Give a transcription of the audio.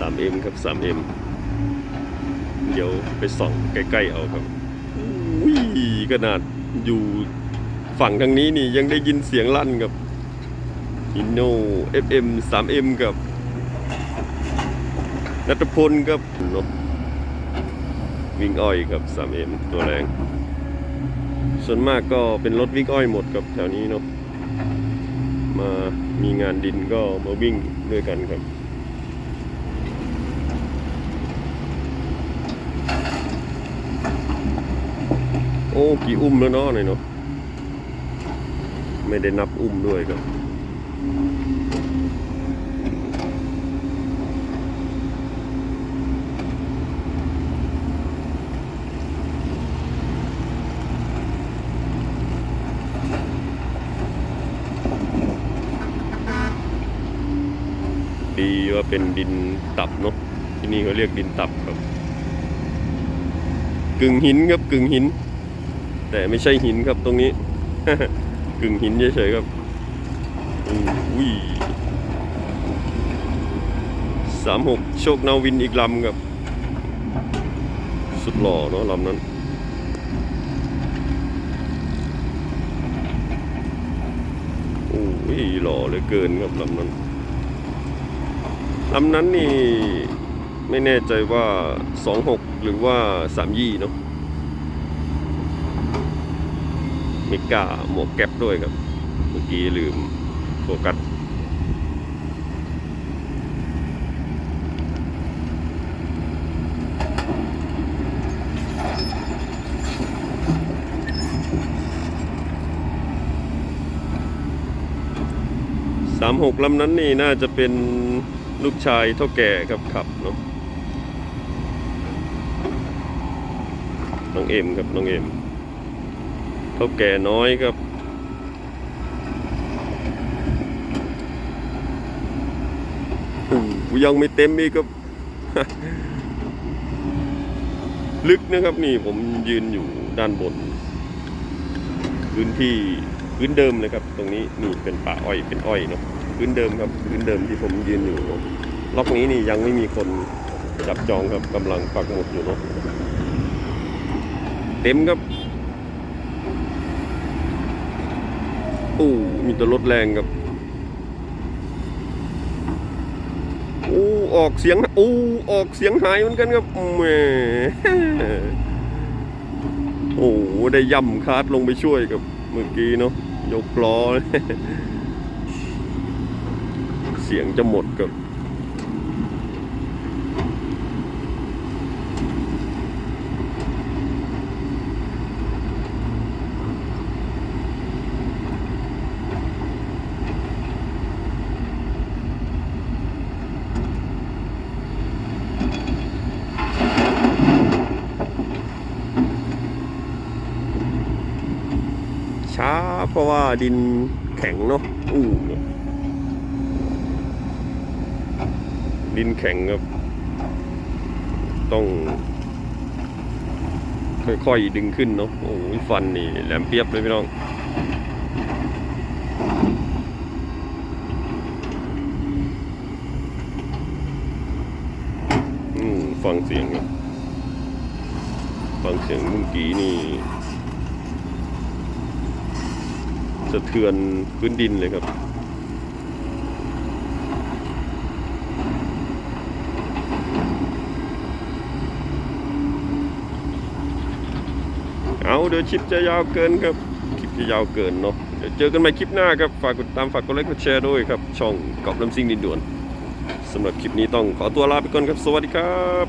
3M ครับ 3M เดี๋ยวไปส่องใกล้ๆเอาครับอุ้ยขนาดอยู่ฝั่งทางนี้นี่ยังได้ยินเสียงลั่นกับอินโน FM 3M กับนัทพลกับนอะวิ่งอ้อยกับ 3M ตัวแรง ส่วนมากก็เป็นรถวิ่งอ้อยหมดกับแถวนี้เนาะมามีงานดินก็มาวิ่งด้วยกันครับ อ้กี่อุ้มแล้วเนาะเนี่ยเนาะไม่ได้นับอุ้มด้วยครับดีว่าเป็นดินตับเนาะที่นี่เขาเรียกดินตับครับ กึ่งหินครับกึ่งหิน แต่ไม่ใช่หินครับตรงนี้ กึ่งหินเฉยๆครับอุ้ยสามหกโชคนาวินอีกลำครับ สุดหล่อเนาะลำนั้นโอ้ยหล่อเลือเกินครับลำนั้นลำนั้นนี่ไม่แน่ใจว่า 26 หรือว่า 3 ยี่เนาะ มิก้าหมวกแก๊ปด้วยครับ เมื่อกี้ลืมโฟกัสสามหกลำนั้นนี่น่าจะเป็นลูกชายเท่าแก่ครับขับเนาะน้องเอ็มครับน้องเอ็ม ท่าแก่น้อยครับ ยังไม่เต็มอีกครับ ลึกนะครับนี่ผมยืนอยู่ด้านบน พื้นที่พื้นเดิมเลยครับ ตรงนี้นี่เป็นป่าอ้อยเป็นอ้อยเนาะพื้นเดิมครับพื้นเดิมที่ผมยืนอยู่ล็อกนี้นี่ยังไม่มีคนจับจองครับกำลังปักหมุดอยู่เนาะเต็มครับ โอ้มีแต่รถแรงครับโอ้ออกเสียงโอ้ออกเสียงหายเหมือนกันครับแหมโอ้ได้ย่ำคาร์ดลงไปช่วยกับเมื่อกี้เนาะยกล้อเสียงจะหมดกับ ช้าเพราะว่าดินแข็งเนาะอู้ดินแข็งครับ ต้อง ค่อยๆดึงขึ้นเนาะโอ้ยฟันนี่แหลมเปียบเลยพี่น้องอืมฟังเสียงครับฟังเสียงเมื่อกี้นี่ สะเทือนพื้นดินเลยครับ เอาเดี๋ยวคลิปจะยาวเกินครับ คลิปจะยาวเกินเนาะเดี๋ยวเจอกันใหม่คลิปหน้าครับ ฝากกดตามฝากกดไลค์กดแชร์ด้วยครับ ช่องกอบลำซิ่งดินด่วนสำหรับคลิปนี้ต้องขอตัวลาไปก่อนครับ สวัสดีครับ